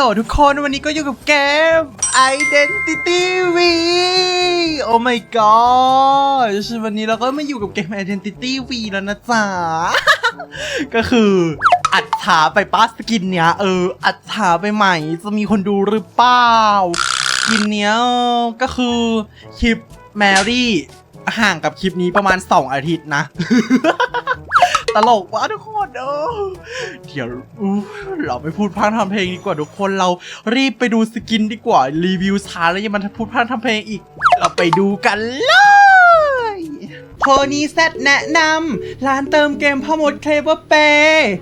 ลทุกคนวันนี้ก็อยู่กับเกม Identity V โอ้ my god วันนี้เราก็มาอยู่กับเกม Identity V แล้วนะจ๊ะ ก็คืออัดฉาไปป้าสกินเนี้ยเออ อัดฉาไปใหม่ จะมีคนดูหรือเปล่าสกินเนี้ยก็คือคลิปแมรี่ห่างกับคลิปนี้ประมาณ 2 อาทิตย์นะ ตลกว่ะทุกคนเออเดี๋ยวเราไปพูดพากย์ทำเพลงดีกว่าทุกคนเรารีบไปดูสกินดีกว่ารีวิวช้าแล้วยังมันพูดพากย์ทำเพลงอีก เราไปดูกันเลยโคนี้แซดแนะนำร้านเติมเกมพ่อมดเคลเวอร์เป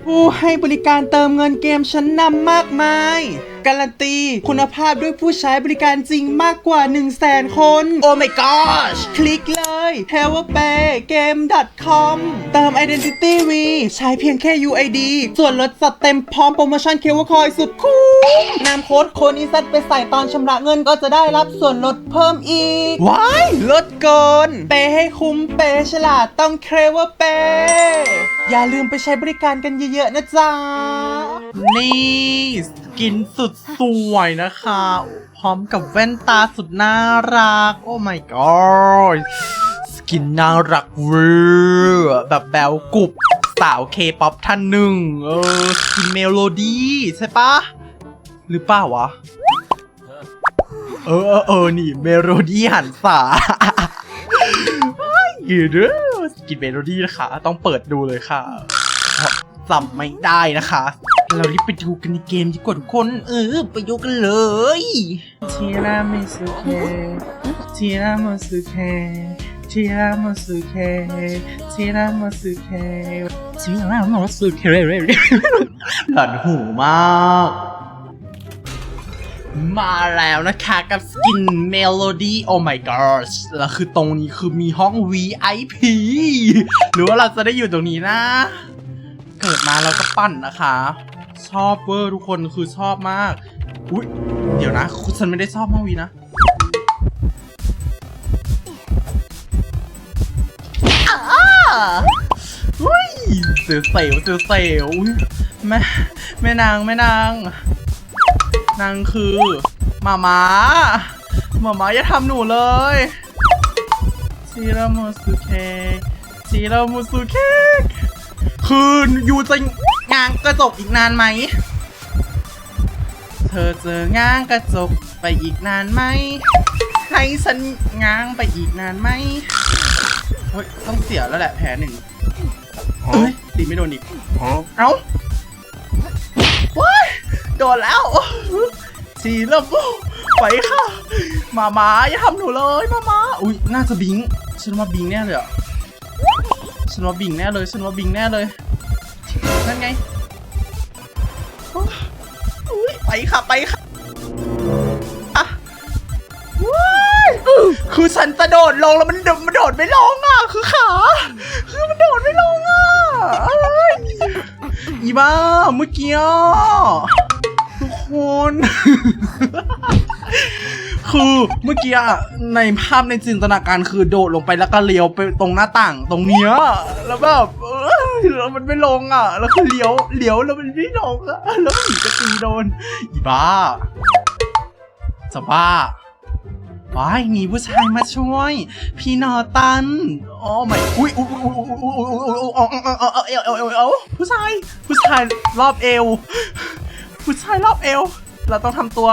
ผู้ให้บริการเติมเงินเกมชั้นนำมากมายการันตี คุณภาพด้วยผู้ใช้บริการจริงมากกว่า 1 0 0 0 0แสนคน โอ้ my gosh คลิกเลย h e l p p a y game com เติม identity v ใช้เพียงแค่ UID ส่วนลดจัดเต็มพร้อมโปรโมชั่นเคเวอร์คอยสุดคุ้มนำโค้ดโคนิซัตไปใส่ตอนชำระเงินก็จะได้รับส่วนลดเพิ่มอีก ว้าย ลดเกิน เปย์ให้คุ้มเปย์ฉลาดต้องเคลเวอร์เปย์อย่าลืมไปใช้บริการกันเยอะๆนะจ๊ะนี่ส กินสุดสวยนะคะ พร้อมกับแว่นตาสุดน่ารัก โอ้ my god สกินน่ารักเวอร์แบบแบวกรุบสาวเคป๊อปท่านหนึ่ง เออสกินเมโลดี้ใช่ปะ หรือเปล่าวะ เออเออเออนี่เมโลดี้หันษาอยู่เด้อสกินเมโลดี้นะคะ ต้องเปิดดูเลยค่ะจำไม่ได้นะคะ เรารีบไปดูกันในเกมดีกว่าทุกคน เออ ไปดูกันเลยทีรามิสุเคทีรามิสุเคทีรามิสุเคทีรามิสุเคทีรามิสุเคหลอนหูมากมาแล้วนะคะกับสกินเมโลดี้โอ้ my gosh แล้วคือตรงนี้คือมีห้อง VIP หรือว่าเราจะได้อยู่ตรงนี้นะ เกิดมาเราก็ปั่นนะคะ ชอบเวอร์ทุกคนคือชอบมาก อุ้ยเดี๋ยวนะคุณฉันไม่ได้ชอบห้องวีนะอ้าอุ้ยเสือเซลเสือเซลอุ๊ยแม่แม่นางแม่นาง นางคือหมาม้าหมาม้าอย่าทำหนูเลยซีรามุสุเคซีรามุสุเคคืออยู่จะง้างกระจกอีกนานไหม เธอเจอง้างกระจกไปอีกนานไหม ให้ฉันง้างไปอีกนานไหมเฮ้ยต้องเสียแล้วแหละแผลหนึ่งเฮ้ยตีไม่โดนอีกเอ้าว้ายโดนแล้วสีเริ่มไปค่ะ มามาอย่าทำหนูเลยมามาอุ้ยน่าจะบิง ฉันว่าบิงแน่เลยอะฉันว่าบิงแน่เลย ฉันว่าบิงแน่เลย นั่นไงอุ้ยไปค่ะไปค่ะอะว้ายคือฉันจะโดดลงแล้วมันโดดมันโดดไม่ลงอะ คือขาคือมันโดดไม่ลงอะเอ้ยอีบ้าเมื่อกี้อะทุกคน คือเมื่อกี้อะในภาพในจินตนาการคือโดดลงไปแล้วก็เลี้ยวไปตรงหน้าต่างตรงเนี้ยแล้วแบบเอ้ย แล้วมันไม่ลงอะ แล้วคือเลี้ยวเลี้ยวแล้วมันไม่ลงอะ แล้วผีก็ตีโดน อีบ้าสบ้าว้ายมีผู้ชายมาช่วย พี่นอตันอ๋อไม่อุ้ยอุ้ยอุ้ยอุ้ยอุ้ยอุ้ยอุ้ยเอวเอุ้ยอวเอวผู้ชาย ผู้ชายรอบเอว ผู้ชายรอบเอว เราต้องทำตัว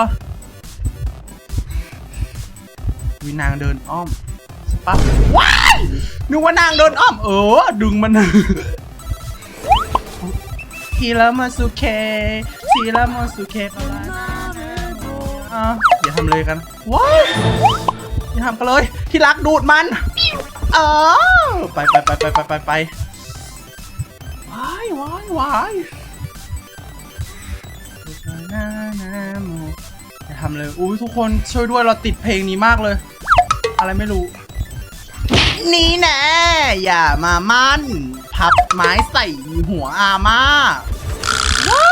วินางเดินอ้อมปั๊บว้ายนึกว่านางเดินอ้อม เออ ดึงมัน ทีละมาสุเคทีละมาสุเคปะลาอะอย่าทำเลยกันว้ายอย่าทำกันเลย ที่รักดูดมัน เออ ไปไปไปไปไปไปไปว้ายว้ายว้ายนานาโมจะทำเลย อุ้ยทุกคนช่วยด้วยเราติดเพลงนี้มากเลย อะไรไม่รู้ นี่แน่อย่ามามั่น พับไม้ใส่หัวอาม่าว้า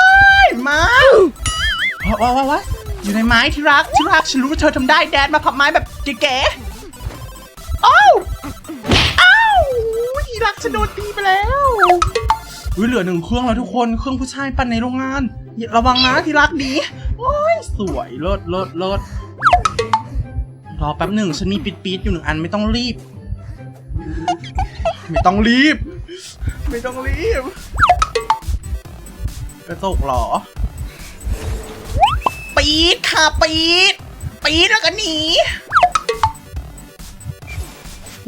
ยมาว้าวว้าวว้าวอยู่ในไม้ที่รักที่รักฉันรู้ว่าเธอทำได้แดนมาพับไม้แบบเก๋ๆอ้าวอ้าวที่รักฉันโดนตีไปแล้วอุ้ยเหลือหนึ่งเครื่องแล้วทุกคนเครื่องผู้ชายปั่นในโรงงาน ระวังนะที่รักดีโอ้ยสวยเลิศเลิศเลิศรอแป๊บหนึ่งฉันมีปิดปีดอยู่หนึ่งอันไม่ต้องรีบ ไม่ต้องรีบ ไม่ต้องรีบกระจกเหรอ ปีดค่ะปีดปีดแล้วก็หนี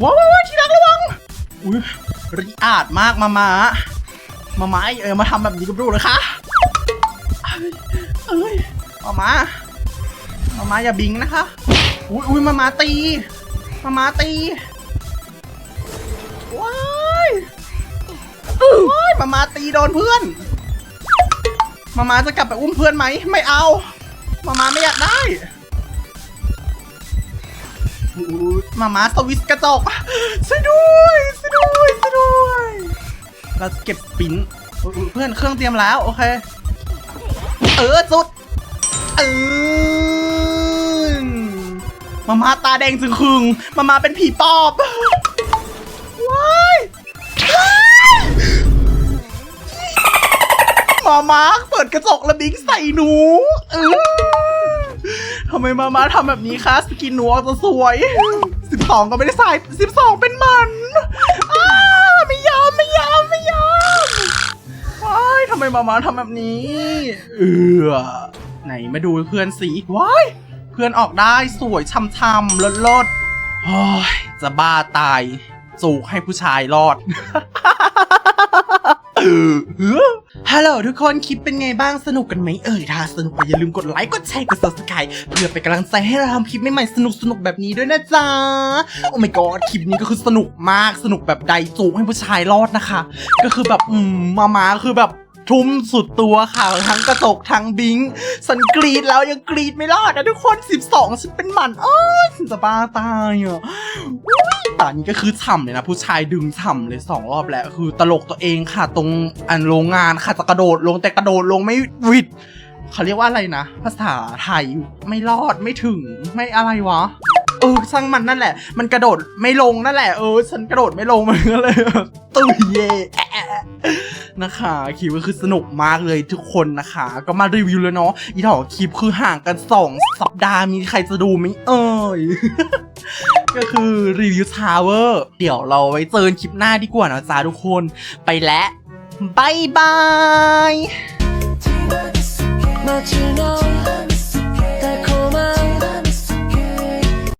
ว้าวว้าวว้าวที่รักระวังอุ้ยรีอาดมากมามามามาไอเออมาทำแบบนี้กับลูกเลยคะเอ้ยเอ้ยมามามามาอย่าบิงนะคะ อุ้ยอุ้ยมามาตี มามาตี ว้ายว้ายมามาตีโดนเพื่อน มามาจะกลับไปอุ้มเพื่อนไหม ไม่เอา มามาไม่อยากได้อุ๊ยมามาสวิตช์กระจกช่วยด้วยช่วยด้วยช่วยด้วย เราจะเก็บสปรินท์อุ๊ยอุ๊ยเพื่อนเครื่องเตรียมแล้ว โอเค เออจุด เออมามาตาแดงจึงคึงมามาเป็นผีปอบ มามาเปิดกระจกแล้วบิงใส่หนูเออทำไมมามาทำแบบนี้คะสกินหนูออกจะสวยสิบสองก็ไม่ได้ใส่สิบสองเป็นมันอ้าไม่ยอมไม่ยอมไม่ยอมว้ายทำไมมามาทำแบบนี้ เออไหนมาดูเพื่อนสีว้ายเพื่อนออกได้สวยช่ำๆลิศๆจะบ้าตายจูกให้ผู้ชายรอด ฮัลโหลทุกคนคลิปเป็นไงบ้างสนุกกันไหมเอ่ยถ้าสนุกก็อย่าลืมกดไลค์กดแชร์กด subscribe เพื่อเป็นกำลังใจให้เราทำคลิปใหม่ๆสนุกๆแบบนี้ด้วยนะจ๊ะ โอ้ my god คลิปนี้ก็คือสนุกมากสนุกแบบใดจูกให้ผู้ชายรอดนะคะ ก็คือแบบอืมมามาคือแบบทุ่มสุดตัวค่ะ ทั้งกระจกทั้งบิงฉันกรีดแล้วยังกรีดไม่รอดนะทุกคน 12ฉันเป็นหมันเอ้ยฉันจะบ้าตายอะ ตอนนี้ก็คือฉ่ำเลยนะ ผู้ชายดึงฉ่ำเลยสองรอบแล้ว คือตลกตัวเองค่ะ ตรงอันโรงงานค่ะจะกระโดดลงแต่กระโดดลงไม่วิดเขาเรียกว่าอะไรนะ ภาษาไทยไม่รอดไม่ถึงไม่อะไรวะเออช่างมันนั่นแหละ มันกระโดดไม่ลงนั่นแหละเออฉันกระโดดไม่ลงมันก็เลยตุยเย่แอะนะคะคลิปก็คือสนุกมากเลยทุกคนนะคะ ก็มารีวิวเลยเนาะอีถอคลิปคือห่างกันสองสัปดาห์มีใครจะดูไหมเอ่ย ก็คือรีวิวทาวเวอร์เดี๋ยวเราไว้เจอคลิปหน้าดีกว่านะจ้าทุกคนไปแล้วบายบาย